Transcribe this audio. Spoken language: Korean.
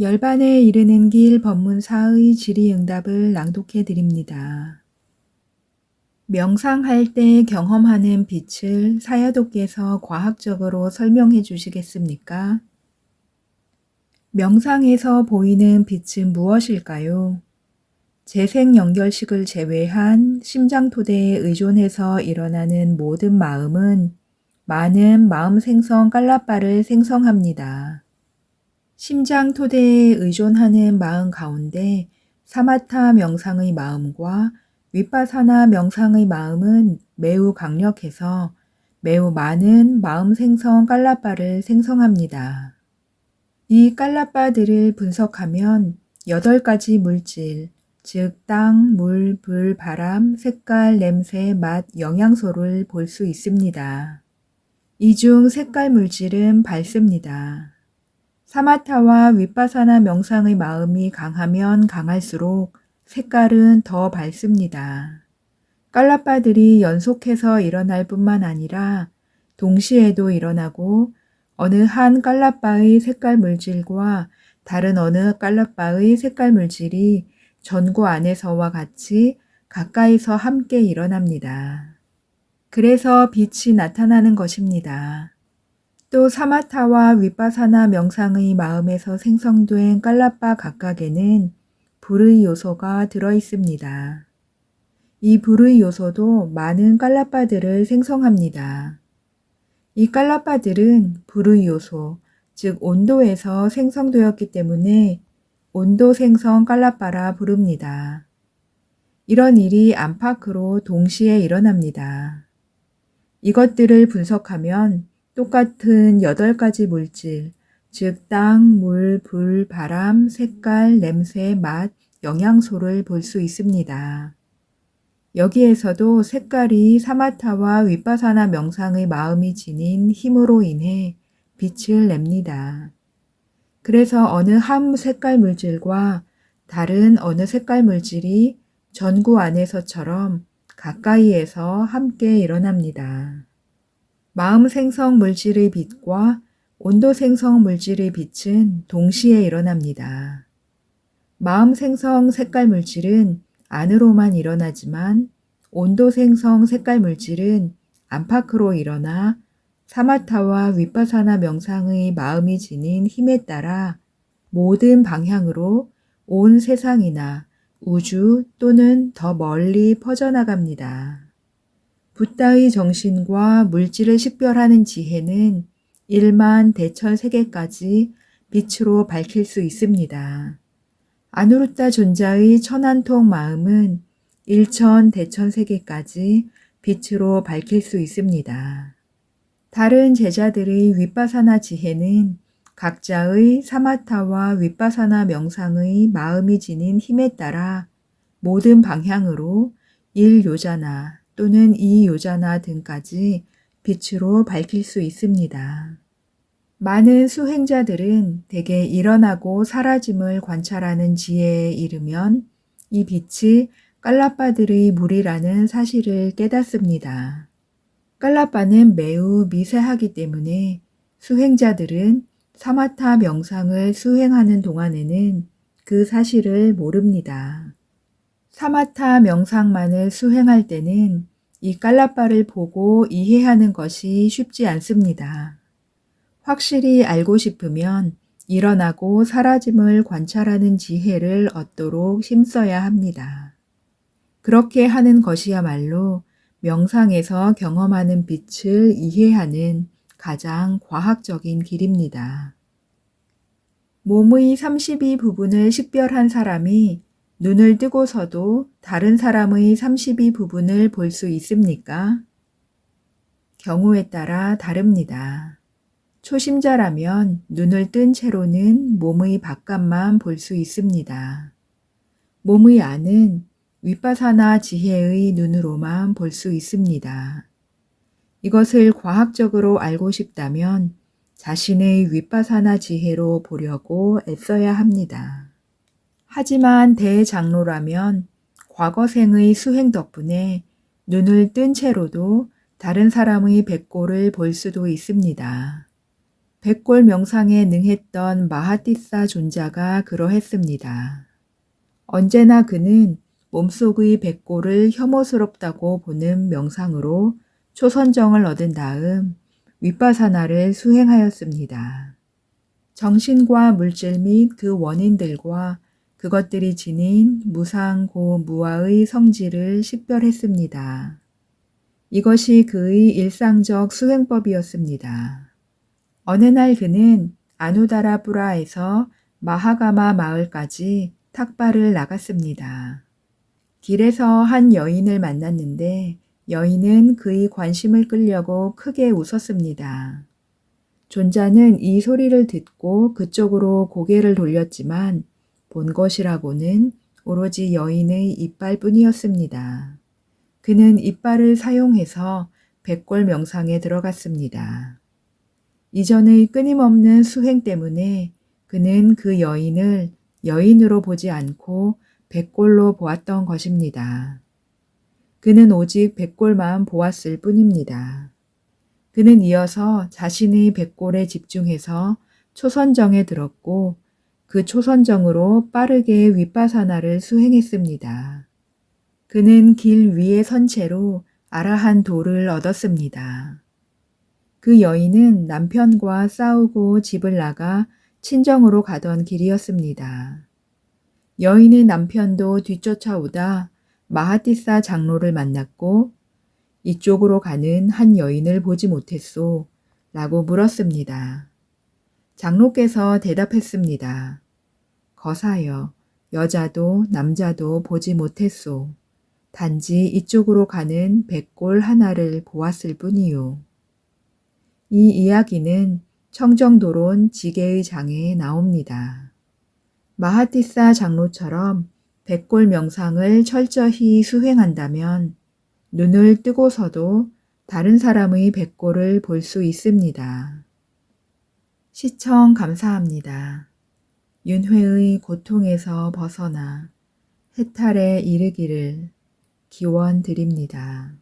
열반에 이르는 길 법문사의 질의응답을 낭독해 드립니다. 명상할 때 경험하는 빛을 사야도께서 과학적으로 설명해 주시겠습니까? 명상에서 보이는 빛은 무엇일까요? 재생 연결식을 제외한 심장 토대에 의존해서 일어나는 모든 마음은 많은 마음 생성 깔라빠를 생성합니다. 심장 토대에 의존하는 마음 가운데 사마타 명상의 마음과 윗바사나 명상의 마음은 매우 강력해서 매우 많은 마음 생성 깔라빠를 생성합니다. 이 깔라빠들을 분석하면 8가지 물질, 즉 땅, 물, 불, 바람, 색깔, 냄새, 맛, 영양소를 볼 수 있습니다. 이 중 색깔 물질은 밝습니다. 사마타와 윗바사나 명상의 마음이 강하면 강할수록 색깔은 더 밝습니다. 깔라빠들이 연속해서 일어날 뿐만 아니라 동시에도 일어나고 어느 한 깔라빠의 색깔 물질과 다른 어느 깔라빠의 색깔 물질이 전구 안에서와 같이 가까이서 함께 일어납니다. 그래서 빛이 나타나는 것입니다. 또 사마타와 윗바사나 명상의 마음에서 생성된 깔라빠 각각에는 불의 요소가 들어 있습니다. 이 불의 요소도 많은 깔라빠들을 생성합니다. 이 깔라빠들은 불의 요소, 즉 온도에서 생성되었기 때문에 온도 생성 깔라빠라 부릅니다. 이런 일이 안팎으로 동시에 일어납니다. 이것들을 분석하면 똑같은 8가지 물질, 즉 땅, 물, 불, 바람, 색깔, 냄새, 맛, 영양소를 볼 수 있습니다. 여기에서도 색깔이 사마타와 윗바사나 명상의 마음이 지닌 힘으로 인해 빛을 냅니다. 그래서 어느 한 색깔 물질과 다른 어느 색깔 물질이 전구 안에서처럼 가까이에서 함께 일어납니다. 마음 생성 물질의 빛과 온도 생성 물질의 빛은 동시에 일어납니다. 마음 생성 색깔 물질은 안으로만 일어나지만 온도 생성 색깔 물질은 안팎으로 일어나 사마타와 윗바사나 명상의 마음이 지닌 힘에 따라 모든 방향으로 온 세상이나 우주 또는 더 멀리 퍼져나갑니다. 붓다의 정신과 물질을 식별하는 지혜는 1만 대천 세계까지 빛으로 밝힐 수 있습니다. 아누르타 존자의 천안통 마음은 1천 대천 세계까지 빛으로 밝힐 수 있습니다. 다른 제자들의 윗바사나 지혜는 각자의 사마타와 윗바사나 명상의 마음이 지닌 힘에 따라 모든 방향으로 일요자나 또는 이 요자나 등까지 빛으로 밝힐 수 있습니다. 많은 수행자들은 대개 일어나고 사라짐을 관찰하는 지혜에 이르면 이 빛이 깔라빠들의 물이라는 사실을 깨닫습니다. 깔라빠는 매우 미세하기 때문에 수행자들은 사마타 명상을 수행하는 동안에는 그 사실을 모릅니다. 사마타 명상만을 수행할 때는 이 깔라빠를 보고 이해하는 것이 쉽지 않습니다. 확실히 알고 싶으면 일어나고 사라짐을 관찰하는 지혜를 얻도록 힘써야 합니다. 그렇게 하는 것이야말로 명상에서 경험하는 빛을 이해하는 가장 과학적인 길입니다. 몸의 32 부분을 식별한 사람이 눈을 뜨고서도 다른 사람의 32 부분을 볼 수 있습니까? 경우에 따라 다릅니다. 초심자라면 눈을 뜬 채로는 몸의 바깥만 볼 수 있습니다. 몸의 안은 윗바사나 지혜의 눈으로만 볼 수 있습니다. 이것을 과학적으로 알고 싶다면 자신의 윗바사나 지혜로 보려고 애써야 합니다. 하지만 대장로라면 과거생의 수행 덕분에 눈을 뜬 채로도 다른 사람의 백골을 볼 수도 있습니다. 백골 명상에 능했던 마하티사 존자가 그러했습니다. 언제나 그는 몸속의 백골을 혐오스럽다고 보는 명상으로 초선정을 얻은 다음 윗바사나를 수행하였습니다. 정신과 물질 및 그 원인들과 그것들이 지닌 무상고 무아의 성질을 식별했습니다. 이것이 그의 일상적 수행법이었습니다. 어느 날 그는 아누다라푸라에서 마하가마 마을까지 탁발을 나갔습니다. 길에서 한 여인을 만났는데 여인은 그의 관심을 끌려고 크게 웃었습니다. 존자는 이 소리를 듣고 그쪽으로 고개를 돌렸지만 본 것이라고는 오로지 여인의 이빨뿐이었습니다. 그는 이빨을 사용해서 백골 명상에 들어갔습니다. 이전의 끊임없는 수행 때문에 그는 그 여인을 여인으로 보지 않고 백골로 보았던 것입니다. 그는 오직 백골만 보았을 뿐입니다. 그는 이어서 자신의 백골에 집중해서 초선정에 들었고 그 초선정으로 빠르게 윗바사나를 수행했습니다. 그는 길 위에 선 채로 아라한 도를 얻었습니다. 그 여인은 남편과 싸우고 집을 나가 친정으로 가던 길이었습니다. 여인의 남편도 뒤쫓아오다 마하티사 장로를 만났고 이쪽으로 가는 한 여인을 보지 못했소 라고 물었습니다. 장로께서 대답했습니다. 거사여, 여자도 남자도 보지 못했소. 단지 이쪽으로 가는 백골 하나를 보았을 뿐이요. 이 이야기는 청정도론 지게의 장에 나옵니다. 마하티사 장로처럼 백골 명상을 철저히 수행한다면 눈을 뜨고서도 다른 사람의 백골을 볼 수 있습니다. 시청 감사합니다. 윤회의 고통에서 벗어나 해탈에 이르기를 기원 드립니다.